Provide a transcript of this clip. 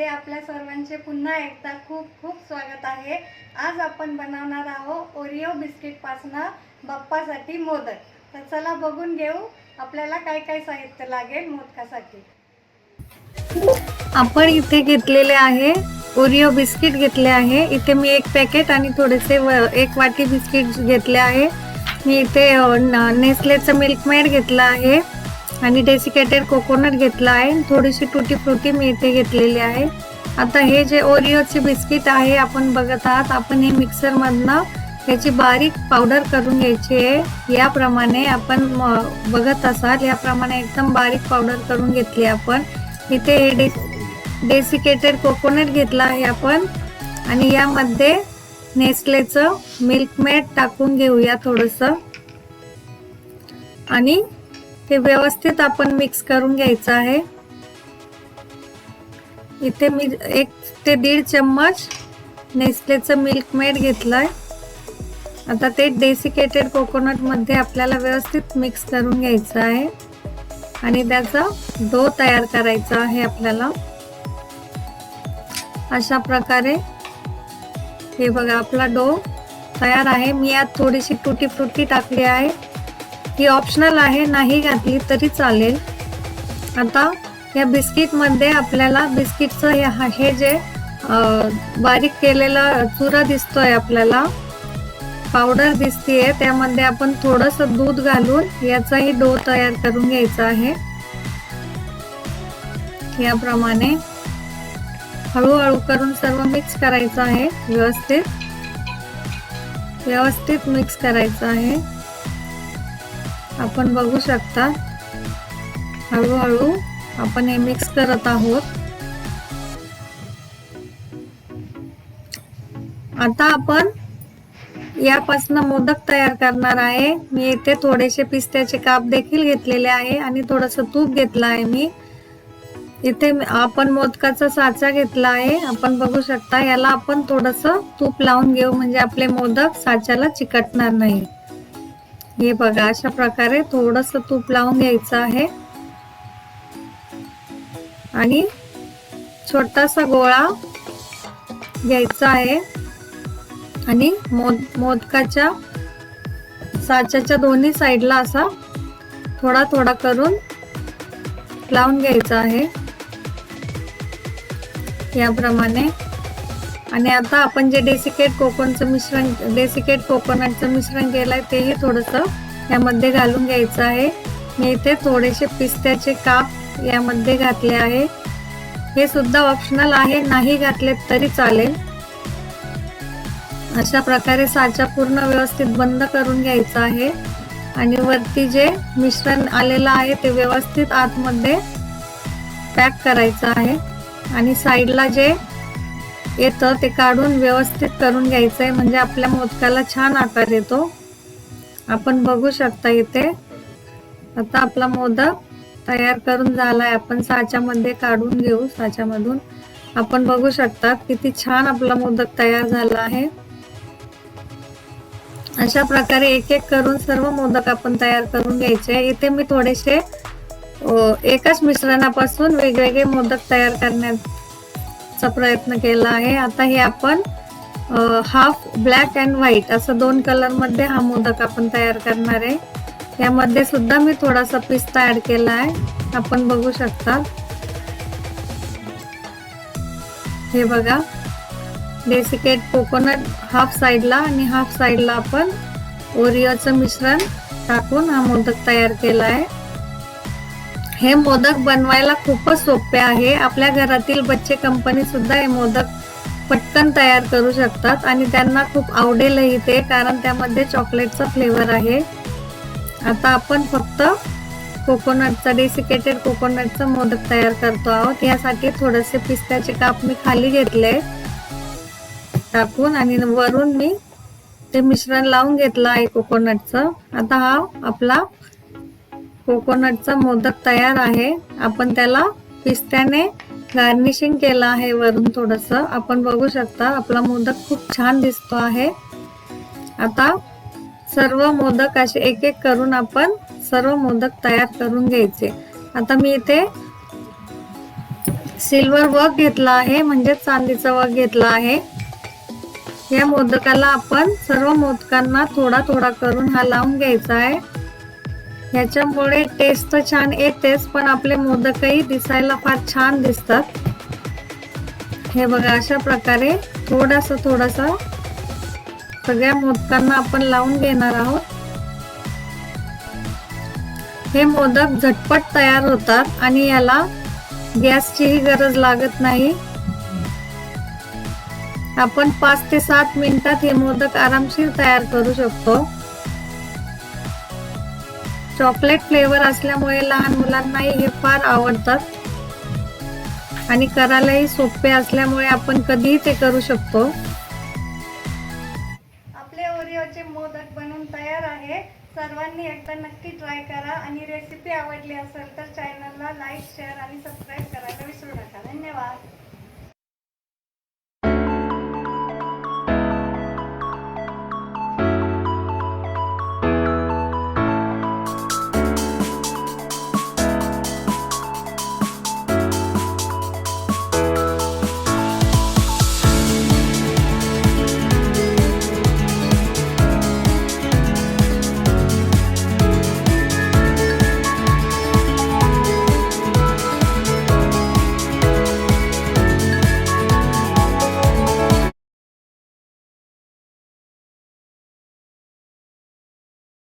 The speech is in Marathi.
कॉर्नरमध्ये आपल्या सर्वांचे पुन्हा एकदा खूप खूप स्वागत आहे. आज आपण बनवणार आहोत ओरिओ बिस्किटपासनं बाप्पासाठी मोदक. तर चला बघून घेऊ आपल्याला काय काय साहित्य लागेल मोदकासाठी. आपण इथे घेतलेले आहे ओरिओ बिस्किट घेतले आहे. इथे मी एक पॅकेट आणि थोडेसे व- एक वाटी बिस्किट घेतले आहे. मी इथे नेस्लेचं मिल्क घेतलं आहे. आणि डेसिकेटेड कोकोनट घेतला आहे. थोडीशी टुटी फ्रुटी मी इथे घेतलेली आहे. आता हे जे ओरिओचे बिस्किट आहे आपण बघत आहात. आपण हे मिक्सरमधनं त्याची बारीक पावडर करून घ्यायची आहे. याप्रमाणे आपण बघत असाल याप्रमाणे एकदम बारीक पावडर करून घेतली आपण. इथे हे डे डेसिकेटेड कोकोनट घेतला आहे आपण. आणि यामध्ये नेस्लेचं मिल्कमेट टाकून घेऊया थोडंसं. आणि हे व्यवस्थित आपण मिक्स करून घ्यायचं आहे. इथे मी एक ते दीड चम्मच नेस्लेचं मिल्क मेड घेतलंय. आता ते डेसिकेटेड कोकोनटमध्ये आपल्याला व्यवस्थित मिक्स करून घ्यायचं आहे. आणि त्याचा डो तयार करायचा आहे आपल्याला. अशा प्रकारे हे बघा आपला डो तयार आहे. मी यात थोडीशी टुटी फ्रुटी टाकली आहे. ही ऑप्शनल आहे नाही घातली तरी चालेल. आता या बिस्किटमध्ये आपल्याला बिस्किटचं हे जे बारीक केलेला चुरा दिसतोय आपल्याला पावडर दिसतीये त्यामध्ये आपण थोडंसं दूध घालून याचाही डो तयार करून घ्यायचा आहे. याप्रमाणे हळूहळू करून सर्व मिक्स करायचं आहे व्यवस्थित. व्यवस्थित मिक्स करायचं आहे. आपण बघू शकता. हळूहळू आपण हे मिक्स करत आहोत. आता आपण यापासून मोदक तयार करणार आहे. मी इथे थोडेसे पिस्त्याचे काप देखील घेतलेले आहे आणि थोडंसं तूप घेतलं आहे मी. इथे आपण मोदकाचा साचा घेतला आहे. आपण बघू शकता याला आपण थोडस तूप लावून घेऊ म्हणजे आपले मोदक साच्याला चिकटणार नाही. हे बघा अशा प्रकारे थोडस तूप लावून घ्यायचं आहे. आणि छोटासा गोळा घ्यायचा आहे. आणि मोद मोदकाच्या साच्याच्या दोन्ही साईडला असा थोडा थोडा करून लावून घ्यायचा आहे. याप्रमाणे आणि आता आपण जे डेसिकेट कोकणचं मिश्रण डेसिकेट कोकोनटचं मिश्रण केलंय तेही थोडंसं यामध्ये घालून घ्यायचं आहे. मी इथे थोडेसे पिस्त्याचे काप यामध्ये घातले आहे. हे सुद्धा ऑप्शनल आहे नाही घातले तरी चालेल. अशा प्रकारे साचा पूर्ण व्यवस्थित बंद करून घ्यायचा आहे. आणि वरती जे मिश्रण आलेलं आहे ते व्यवस्थित आतमध्ये पॅक करायचं आहे. आणि साईडला जे येतं ते काढून व्यवस्थित करून घ्यायचं आहे म्हणजे आपल्या मोदकाला छान आकार येतो. आपण बघू शकता इथे. आता आपला मोदक तयार करून झाला आहे आपण साच्यामध्ये काढून घेऊ साच्यामधून. आपण बघू शकता किती छान आपला मोदक तयार झाला आहे. अशा प्रकारे एक एक करून सर्व मोदक आपण तयार करून घ्यायचे. इथे मी थोडेसे एकाच मिश्रणापासून वेगवेगळे मोदक तयार करण्यात करण्याचा प्रयत्न केला आहे. आता हे आपण हाफ ब्लॅक अँड व्हाईट असं दोन कलरमध्ये हा मोदक आपण तयार करणार आहे. यामध्ये सुद्धा मी थोडासा पिस्ता ऍड केला आहे. आपण बघू शकता हे बघा. डेसिकेट कोकोनट हाफ साईडला आणि हाफ साईडला आपण ओरिओचं मिश्रण टाकून हा मोदक तयार केला आहे. हे मोदक बनवायला खूपच सोपे आहे. आपल्या घरातील बच्चे कंपनी सुद्धा हे मोदक पटकन तयार करू शकतात आणि त्यांना खूप आवडेलही ते कारण त्यामध्ये चॉकलेटचा फ्लेवर आहे. आता आपण फक्त कोकोनटचा डेसिकेटेड कोकोनटचा मोदक तयार करतो आहोत. यासाठी थोडेसे पिस्त्याचे काप मी खाली घेतले टाकून आणि वरून मी ते मिश्रण लावून घेतलं आहे कोकोनटचं आता हा आपला कोकोनटचा मोदक तयार आहे. आपण त्याला पिस्त्याने गार्निशिंग केलं आहे वरून थोडस. आपण बघू शकता आपला मोदक खूप छान दिसतो आहे. आता सर्व मोदक असे एक एक करून आपण सर्व मोदक तयार करून घ्यायचे. आता मी इथे सिल्वर वर्क घेतला आहे म्हणजे चांदीचा वर्क घेतला आहे. या मोदकाला आपण सर्व मोदकांना थोडा थोडा करून हा लावून घ्यायचा आहे. ह्याच्यामुळे टेस्ट तर छान येतेच पण आपले मोदकही दिसायला फार छान दिसतात. हे बघा अशा प्रकारे थोडासा थोडासा सगळ्या मोदकांना आपण लावून घेणार आहोत. हे मोदक झटपट तयार होतात आणि याला गॅसचीही गरज लागत नाही. आपण पाच ते सात मिनिटात हे मोदक आरामशीर तयार करू शकतो. चॉकलेट फ्लेवर असल्यामुळे लहान मुलांनाही हे फार आवडतात. आणि करायलाही सोपे असल्यामुळे आपण कधीही ते करू शकतो. आपले ओरिओचे मोदक बनून तयार आहे. सर्वांनी एकदा नक्की ट्राय करा. आणि रेसिपी आवडली असेल तर चॅनलला लाईक शेअर आणि सबस्क्राईब करायला विसरू नका.